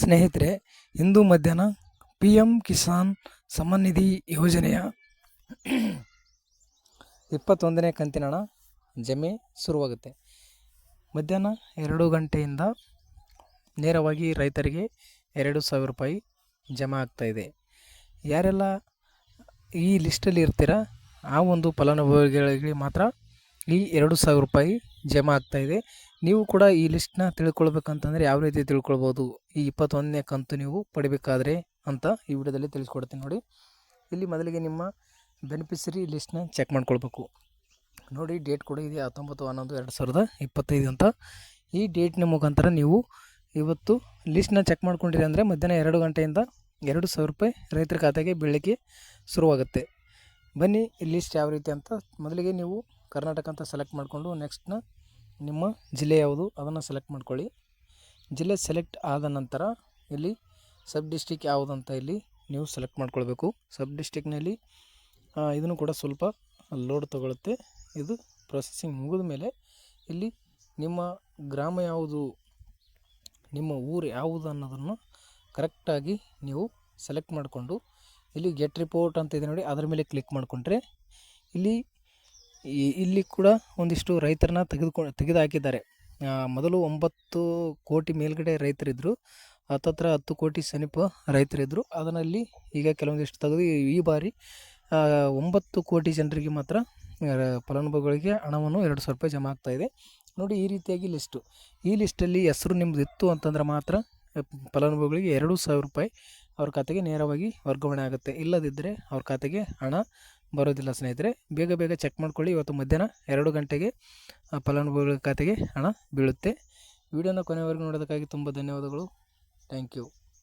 ಸ್ನೇಹಿತರೆ, ಇಂದು ಮಧ್ಯಾಹ್ನ ಪಿ ಎಂ ಕಿಸಾನ್ ಸಮ್ಮಾನ್ ನಿಧಿ ಯೋಜನೆಯ ಇಪ್ಪತ್ತೊಂದನೇ ಕಂತಿನ ಹಣ ಜಮೆ ಶುರುವಾಗುತ್ತೆ. ಮಧ್ಯಾಹ್ನ ಎರಡು ಗಂಟೆಯಿಂದ ನೇರವಾಗಿ ರೈತರಿಗೆ ಎರಡು ಸಾವಿರ ರೂಪಾಯಿ ಜಮಾ ಆಗ್ತಾಯಿದೆ ಯಾರೆಲ್ಲ ಈ ಲಿಸ್ಟಲ್ಲಿ ಇರ್ತೀರ, ಆ ಒಂದು ಫಲಾನುಭವಿಗಳಿಗೆ ಮಾತ್ರ ಈ ಎರಡು ಸಾವಿರ ರೂಪಾಯಿ ಜಮಾ ಆಗ್ತಾಯಿದೆ ನೀವು ಕೂಡ ಈ ಲಿಸ್ಟ್ನ ತಿಳ್ಕೊಳ್ಬೇಕಂತಂದರೆ ಯಾವ ರೀತಿ ತಿಳ್ಕೊಳ್ಬೋದು? ಈ ಇಪ್ಪತ್ತೊಂದನೇ ಕಂತು ನೀವು ಪಡಿಬೇಕಾದ್ರೆ ಅಂತ ಈ ವಿಡಿಯೋದಲ್ಲಿ ತಿಳಿಸ್ಕೊಡ್ತೀನಿ ನೋಡಿ. ಇಲ್ಲಿ ಮೊದಲಿಗೆ ನಿಮ್ಮ ಬೆನಿಫಿಷರಿ ಲಿಸ್ಟ್ನ ಚೆಕ್ ಮಾಡ್ಕೊಳ್ಬೇಕು. ನೋಡಿ ಡೇಟ್ ಕೂಡ ಇದೆ ಹತ್ತೊಂಬತ್ತು, ಹನ್ನೊಂದು, ಎರಡು ಸಾವಿರದ ಇಪ್ಪತ್ತೈದು ಅಂತ. ಈ ಡೇಟ್ನ ಮುಖಾಂತರ ನೀವು ಇವತ್ತು ಲಿಸ್ಟ್ನ ಚೆಕ್ ಮಾಡ್ಕೊಂಡಿರಿ ಅಂದರೆ ಮಧ್ಯಾಹ್ನ ಎರಡು ಗಂಟೆಯಿಂದ ಎರಡು ಸಾವಿರ ರೂಪಾಯಿ ರೈತರ ಖಾತೆಗೆ ಬೆಳಗ್ಗೆ ಶುರುವಾಗುತ್ತೆ. ಬನ್ನಿ ಲಿಸ್ಟ್ ಯಾವ ರೀತಿ ಅಂತ. ಮೊದಲಿಗೆ ನೀವು ಕರ್ನಾಟಕ ಅಂತ ಸೆಲೆಕ್ಟ್ ಮಾಡಿಕೊಂಡು ನೆಕ್ಸ್ಟ್ನ ನಿಮ್ಮ ಜಿಲ್ಲೆ ಯಾವುದು? ಅದನ್ನು ಸೆಲೆಕ್ಟ್ ಮಾಡ್ಕೊಳ್ಳಿ. ಜಿಲ್ಲೆ ಸೆಲೆಕ್ಟ್ ಆದ ನಂತರ ಇಲ್ಲಿ ಸಬ್ ಡಿಸ್ಟಿಕ್ ಯಾವುದು ಅಂತ ಇಲ್ಲಿ ನೀವು ಸೆಲೆಕ್ಟ್ ಮಾಡ್ಕೊಳ್ಬೇಕು. ಸಬ್ ಡಿಸ್ಟಿಕ್ನಲ್ಲಿ ಇದನ್ನು ಕೂಡ ಸ್ವಲ್ಪ ಲೋಡ್ ತಗೊಳುತ್ತೆ. ಇದು ಪ್ರೊಸೆಸಿಂಗ್ ಮುಗಿದ ಮೇಲೆ ಇಲ್ಲಿ ನಿಮ್ಮ ಗ್ರಾಮ ಯಾವುದು? ನಿಮ್ಮ ಊರು ಯಾವುದು ಅನ್ನೋದನ್ನು ಕರೆಕ್ಟಾಗಿ ನೀವು ಸೆಲೆಕ್ಟ್ ಮಾಡಿಕೊಂಡು ಇಲ್ಲಿ ಗೆಟ್ ರಿಪೋರ್ಟ್ ಅಂತ ಇದೆ ನೋಡಿ, ಅದರ ಮೇಲೆ ಕ್ಲಿಕ್ ಮಾಡಿಕೊಂಡ್ರೆ ಇಲ್ಲಿ ಇಲ್ಲಿ ಕೂಡ ಒಂದಿಷ್ಟು ರೈತರನ್ನ ತೆಗೆದುಕೊಂಡು ತೆಗೆದು ಹಾಕಿದ್ದಾರೆ ಮೊದಲು ಒಂಬತ್ತು ಕೋಟಿ ಮೇಲ್ಗಡೆ ರೈತರಿದ್ದರು ಹತ್ತತ್ರ ಹತ್ತು ಕೋಟಿ ಸಮೀಪ ರೈತರಿದ್ದರು ಅದರಲ್ಲಿ ಈಗ ಕೆಲವೊಂದಿಷ್ಟು ತೆಗೆದು ಈ ಬಾರಿ ಒಂಬತ್ತು ಕೋಟಿ ಜನರಿಗೆ ಮಾತ್ರ ಫಲಾನುಭವಿಗಳಿಗೆ ಹಣವನ್ನು ಎರಡು ಸಾವಿರ ರೂಪಾಯಿ ಜಮಾ ಆಗ್ತಾಯಿದೆ ನೋಡಿ ಈ ರೀತಿಯಾಗಿ ಲಿಸ್ಟು ಈ ಲಿಸ್ಟಲ್ಲಿ ಹೆಸರು ನಿಮ್ಮದು ಇತ್ತು ಅಂತಂದ್ರೆ ಮಾತ್ರ ಫಲಾನುಭವಿಗಳಿಗೆ ಎರಡು ಸಾವಿರ ರೂಪಾಯಿ ಅವ್ರ ಖಾತೆಗೆ ನೇರವಾಗಿ ವರ್ಗಾವಣೆ ಆಗುತ್ತೆ. ಇಲ್ಲದಿದ್ದರೆ ಅವ್ರ ಖಾತೆಗೆ ಹಣ ಬರೋದಿಲ್ಲ ಸ್ನೇಹಿತರೆ. ಬೇಗ ಬೇಗ ಚೆಕ್ ಮಾಡ್ಕೊಳ್ಳಿ. ಇವತ್ತು ಮಧ್ಯಾಹ್ನ ಎರಡು ಗಂಟೆಗೆ ಫಲಾನುಭವಿಗಳ ಖಾತೆಗೆ ಹಣ ಬೀಳುತ್ತೆ. ವಿಡಿಯೋನ ಕೊನೆವರೆಗೂ ನೋಡೋದಕ್ಕಾಗಿ ತುಂಬ ಧನ್ಯವಾದಗಳು. Thank you